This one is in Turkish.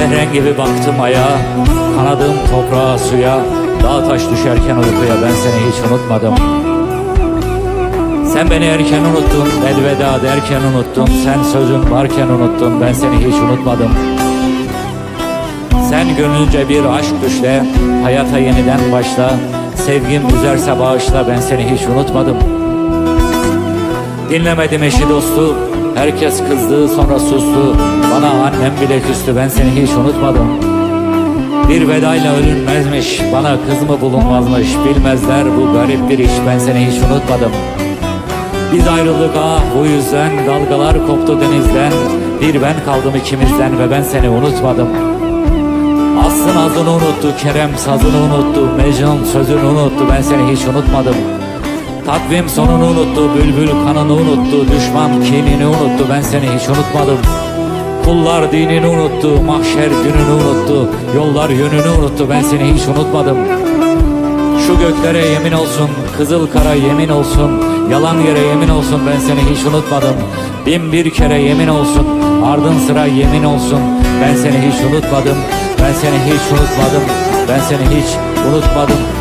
Ehren gibi baktım aya Kanadım toprağa suya Dağ taş düşerken uykuya. Ben seni hiç unutmadım. Sen beni erken unuttun elveda derken unuttun. Sen sözün varken unuttun ben seni hiç unutmadım. Sen gönlünce bir aşk düşle Hayata yeniden başla. Sevgim üzerse bağışla ben seni hiç unutmadım. Dinlemedim eşi dostu Herkes kızdı sonra sustu. Bana annem bile küstü ben seni hiç unutmadım Bir vedayla ölünmezmiş Bana kız mı bulunmazmış Bilmezler bu garip bir iş ben seni hiç unutmadım Biz ayrıldık ah bu yüzden Dalgalar koptu denizden Bir ben kaldım ikimizden ve ben seni unutmadım Aslın adını unuttu, Kerem sazını unuttu, Mecnun sözünü unuttu, ben seni hiç unutmadım. Takvim sonunu unuttu, bülbül kanını unuttu, düşman kinini unuttu, ben seni hiç unutmadım. Kullar dinini unuttu, mahşer gününü unuttu, yollar yönünü unuttu, ben seni hiç unutmadım. Şu göklere yemin olsun, kızıl kara yemin olsun, yalan yere yemin olsun ben seni hiç unutmadım. Bin bir kere yemin olsun, ardın sıra yemin olsun, ben seni hiç unutmadım. Ben seni hiç unutmadım, ben seni hiç unutmadım.